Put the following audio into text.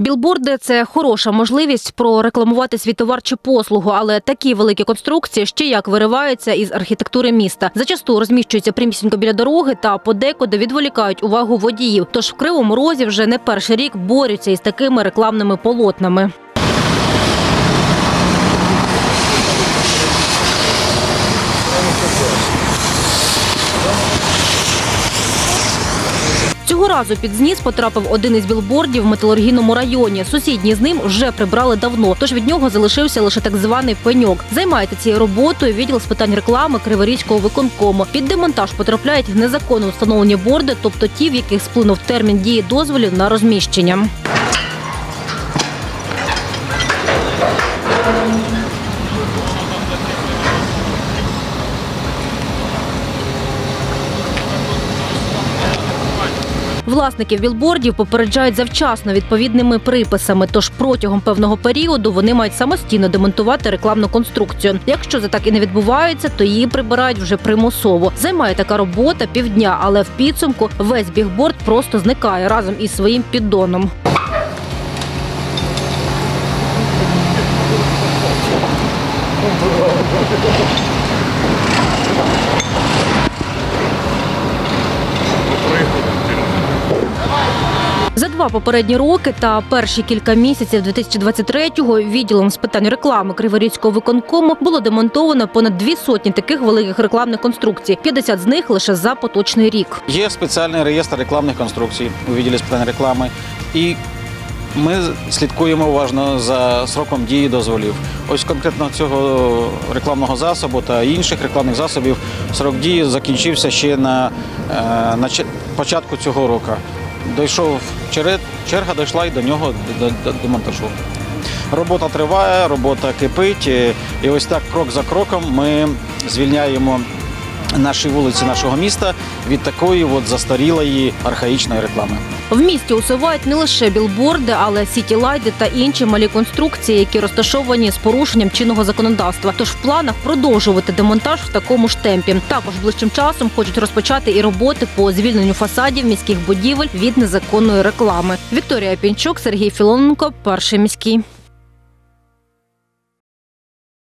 Білборди це хороша можливість прорекламувати свій товар чи послугу, але такі великі конструкції ще як вириваються із архітектури міста. Зачасту розміщуються прямісінько біля дороги та подекуди відволікають увагу водіїв. Тож в кривому розі вже не перший рік борються із такими рекламними полотнами. Разу під зніс потрапив один із білбордів в металургійному районі. Сусідній з ним вже прибрали давно, тож від нього залишився лише так званий пеньок. Займається цією роботою відділ з питань реклами Криворізького виконкому. Під демонтаж потрапляють незаконно встановлені борди, тобто ті, в яких сплинув термін дії дозволів на розміщення. Власників білбордів попереджають завчасно відповідними приписами. Тож протягом певного періоду вони мають самостійно демонтувати рекламну конструкцію. Якщо це так і не відбувається, то її прибирають вже примусово. Займає така робота півдня, але в підсумку весь бігборд просто зникає разом із своїм піддоном. Два попередні роки та перші кілька місяців 2023-го відділом з питань реклами Криворізького виконкому було демонтовано понад дві сотні таких великих рекламних конструкцій. 50 з них лише за поточний рік. Є спеціальний реєстр рекламних конструкцій у відділі з питань реклами, і ми слідкуємо уважно за сроком дії дозволів. Ось конкретно цього рекламного засобу та інших рекламних засобів срок дії закінчився ще на, е, на початку цього року. Дійшов черга дійшла і до нього до, до, до монтажу. Робота триває, робота кипить, і ось так крок за кроком ми звільняємо наші вулиці нашого міста від такої от застарілої архаїчної реклами. В місті усувають не лише білборди, але сітілайди та інші малі конструкції, які розташовані з порушенням чинного законодавства. Тож в планах продовжувати демонтаж в такому ж темпі. Також ближчим часом хочуть розпочати і роботи по звільненню фасадів міських будівель від незаконної реклами. Вікторія Пінчук, Сергій Філоненко, перший міський.